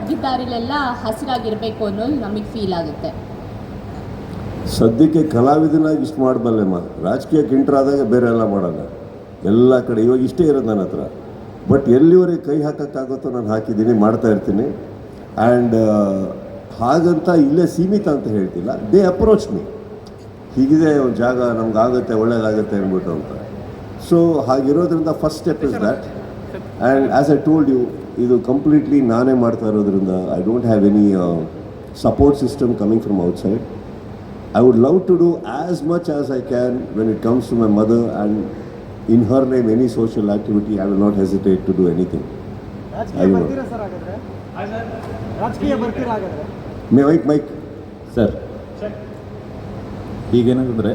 ನಡೆದಿದ್ದಾರಿಲೆಲ್ಲ ಹಸಿರಾಗಿರಬೇಕು ಅನ್ನೋದು ನಮಗೆ ಫೀಲ್ ಆಗುತ್ತೆ. ಸದ್ಯಕ್ಕೆ ಕಲಾವಿದನಾಗಿ ಇಷ್ಟು ಮಾಡಬಲ್ಲೆಮ್ಮ ರಾಜಕೀಯಕ್ಕೆ ರಾಜಕೀಯ ಆದಾಗ ಬೇರೆ ಎಲ್ಲ ಮಾಡಲ್ಲ. ಎಲ್ಲ ಕಡೆ ಇವಾಗ ಇಷ್ಟೇ ಇರೋದು ನನ್ನ ಹತ್ರ. ಬಟ್ ಎಲ್ಲಿವರೆಗೆ ಕೈ ಹಾಕೋಕ್ಕಾಗುತ್ತೋ ನಾನು ಹಾಕಿದ್ದೀನಿ, ಮಾಡ್ತಾ ಇರ್ತೀನಿ. ಆ್ಯಂಡ್ ಹಾಗಂತ ಇಲ್ಲೇ ಸೀಮಿತ ಅಂತ ಹೇಳ್ತಿಲ್ಲ. ದೇ ಅಪ್ರೋಚ್ ಮೀ ಹೀಗಿದೆ ಒಂದು ಜಾಗ, ನಮ್ಗೆ ಆಗುತ್ತೆ, ಒಳ್ಳೇದಾಗುತ್ತೆ ಅಂದ್ಬಿಟ್ಟು ಅಂತ. So ಹಾಗಿರೋದ್ರಿಂದ first step is that and as I told you ಇದು ಕಂಪ್ಲೀಟ್ಲಿ ನಾನೇ ಮಾಡ್ತಾ ಇರೋದ್ರಿಂದ I don't have any support system coming from outside side I would love to do as much as I can when it comes to my mother and her name any social activity. I I will hesitate to do anything. ರಾಜಕೀಯ ಮೇ ವೈಕ್ Mike. Sir ಈಗೇನಂತಂದರೆ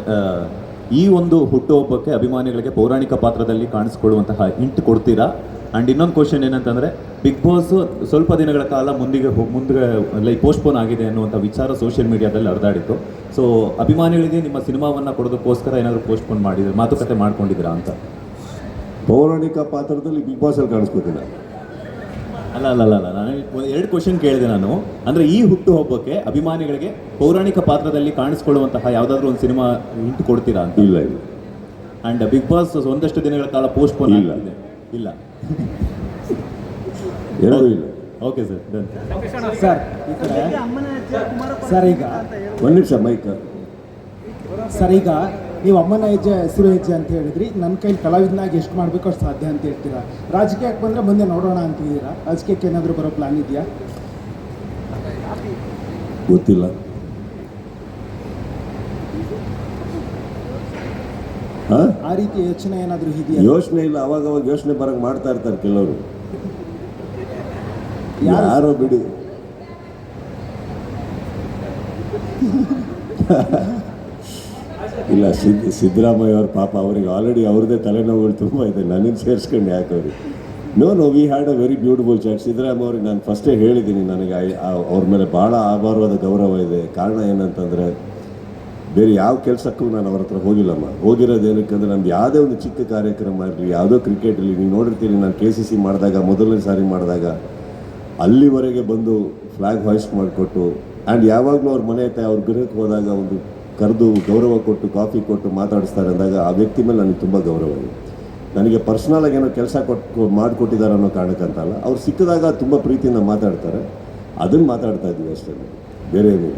ಈ ಒಂದು ಹುಟ್ಟುಹಬ್ಬಕ್ಕೆ ಅಭಿಮಾನಿಗಳಿಗೆ ಪೌರಾಣಿಕ ಪಾತ್ರದಲ್ಲಿ ಕಾಣಿಸ್ಕೊಳ್ಳುವಂತಹ ಇಂಟ್ ಕೊಡ್ತೀರಾ ಆ್ಯಂಡ್ ಇನ್ನೊಂದು ಕ್ವಶನ್ ಏನಂತಂದರೆ ಬಿಗ್ ಬಾಸ್ ಸ್ವಲ್ಪ ದಿನಗಳ ಕಾಲ ಮುಂದಿಗೆ ಹೋಗಿ ಮುಂದೆ ಲೈಕ್ ಪೋಸ್ಟ್ಪೋನ್ ಆಗಿದೆ ಅನ್ನುವಂಥ ವಿಚಾರ ಸೋಷಿಯಲ್ ಮೀಡಿಯಾದಲ್ಲಿ ಹರಿದಾಡಿತ್ತು. ಸೊ ಅಭಿಮಾನಿಗಳಿಗೆ ನಿಮ್ಮ ಸಿನಿಮಾವನ್ನು ಕೊಡೋದಕ್ಕೋಸ್ಕರ ಏನಾದರೂ ಪೋಸ್ಟ್ಪೋನ್ ಮಾಡಿದ್ರೆ ಮಾತುಕತೆ ಮಾಡ್ಕೊಂಡಿದ್ದೀರಾ ಅಂತ? ಪೌರಾಣಿಕ ಪಾತ್ರದಲ್ಲಿ ಬಿಗ್ ಬಾಸ್ ಅಲ್ಲಿ ಕಾಣಿಸ್ಕೋತಿಲ್ಲ. ಅಲ್ಲ ಅಲ್ಲ ಅಲ್ಲ ನಾನು ಎರಡು ಕ್ವಶನ್ ಕೇಳಿದೆ ನಾನು. ಅಂದರೆ ಈ ಹುಟ್ಟು ಹುಟ್ಟುಹಬ್ಬಕ್ಕೆ ಅಭಿಮಾನಿಗಳಿಗೆ ಪೌರಾಣಿಕ ಪಾತ್ರದಲ್ಲಿ ಕಾಣಿಸ್ಕೊಳ್ಳುವಂತಹ ಯಾವುದಾದ್ರೂ ಒಂದು ಸಿನಿಮಾ ಇಂಟು ಕೊಡ್ತೀರಾ ಅಂತ? ಇಲ್ಲ ಇಲ್ಲ. ಅಂಡ್ ಬಿಗ್ ಬಾಸ್ ಒಂದಷ್ಟು ದಿನಗಳ ಕಾಲ ಪೋಸ್ಟ್ಪೋನ್ ಇಲ್ಲ. ಇಲ್ಲ. ಎರಡೂ ಇಲ್ಲ. Okay sir done. ಸರ್. ಈ ಕಡೆ ಸರ್ ಈಗ ಒಂದು ನಿಮಿಷ ಮೈಕ್ ಸರ್ ಈಗ ನೀವು ಅಮ್ಮನ ಹೆಜ್ಜೆ ಹಸಿರು ಹೆಜ್ಜೆ ಅಂತ ಹೇಳಿದ್ರಿ. ನನ್ನ ಕೈಲಿ ಕಲಾವಿದನಾಗಿ ಎಷ್ಟು ಮಾಡಬೇಕು ಅಷ್ಟು ಸಾಧ್ಯ ಅಂತ ಹೇಳ್ತೀರಾ? ರಾಜಕೀಯಕ್ಕೆ ಬಂದರೆ ಮುಂದೆ ನೋಡೋಣ ಅಂತಿದ್ದೀರಾ ರಾಜಕೀಯಕ್ಕೆ ಏನಾದರೂ ಬರೋ ಪ್ಲಾನ್ ಇದೆಯಾ? ಗೊತ್ತಿಲ್ಲ. ಆ ರೀತಿ ಯೋಚನೆ ಏನಾದರೂ ಇದೆಯಾ? ಯೋಚನೆ ಇಲ್ಲ ಅವಾಗ ಅವಾಗ ಯೋಚನೆ ಬರಕ್ ಮಾಡ್ತಾ ಇರ್ತಾರೆ ಕೆಲವರು. ಯಾರು? ಬಿಡಿ. ಇಲ್ಲ ಸಿದ್ ಸಿದ್ದರಾಮಯ್ಯ ಅವ್ರ ಪಾಪ ಅವ್ರಿಗೆ ಆಲ್ರೆಡಿ ಅವ್ರದ್ದೇ ತಲೆನೋವುಗಳು ತುಂಬ ಇದೆ ನನಗೆ ಸೇರಿಸ್ಕೊಂಡು ಯಾಕೆ ಅವ್ರಿಗೆ no no we had a very beautiful chat Siddaramaiah ಅವ್ರಿಗೆ ನಾನು ಫಸ್ಟೇ ಹೇಳಿದ್ದೀನಿ ನನಗೆ ಅವ್ರ ಮೇಲೆ ಭಾಳ ಆಭಾರವಾದ ಗೌರವ ಇದೆ. ಕಾರಣ ಏನಂತಂದರೆ ಬೇರೆ ಯಾವ ಕೆಲಸಕ್ಕೂ ನಾನು ಅವ್ರ ಹತ್ರ ಹೋಗಿಲ್ಲಮ್ಮ. ಹೋಗಿರೋದು ಏನಕ್ಕಂದ್ರೆ ನಮ್ದು ಯಾವುದೇ ಒಂದು ಚಿಕ್ಕ ಕಾರ್ಯಕ್ರಮ ಇರಲಿ, ಯಾವುದೋ ಕ್ರಿಕೆಟ್ ಇರಲಿ, ನೀವು ನೋಡಿರ್ತೀರಿ ನಾನು ಕೆ ಸಿ ಸಿ ಮಾಡಿದಾಗ, ಮೊದಲನೇ ಸಾರಿ ಮಾಡಿದಾಗ, ಅಲ್ಲಿವರೆಗೆ ಬಂದು ಫ್ಲ್ಯಾಗ್ ಹಾಯ್ಸ್ ಮಾಡಿಕೊಟ್ಟು ಆ್ಯಂಡ್ ಯಾವಾಗಲೂ ಅವ್ರ ಮನೆ ಹತ್ರ ಅವ್ರ ಗೃಹಕ್ಕೆ ಹೋದಾಗ ಒಂದು ಕರೆದು ಗೌರವ ಕೊಟ್ಟು ಕಾಫಿ ಕೊಟ್ಟು ಮಾತಾಡಿಸ್ತಾರೆ ಅಂದಾಗ ಆ ವ್ಯಕ್ತಿ ಮೇಲೆ ನನಗೆ ತುಂಬ ಗೌರವ ಇದೆ. ನನಗೆ ಪರ್ಸ್ನಲಾಗಿ ಏನೋ ಕೆಲಸ ಕೊಟ್ಟು ಮಾಡಿಕೊಟ್ಟಿದ್ದಾರೆ ಅನ್ನೋ ಕಾರಣಕ್ಕಂತಲ್ಲ ಅವ್ರು ಸಿಕ್ಕಿದಾಗ ತುಂಬ ಪ್ರೀತಿಯಿಂದ ಮಾತಾಡ್ತಾರೆ. ಅದನ್ನು ಮಾತಾಡ್ತಾ ಇದ್ದೀವಿ ಅಷ್ಟೇ. ಬೇರೆ ಏನಿಲ್ಲ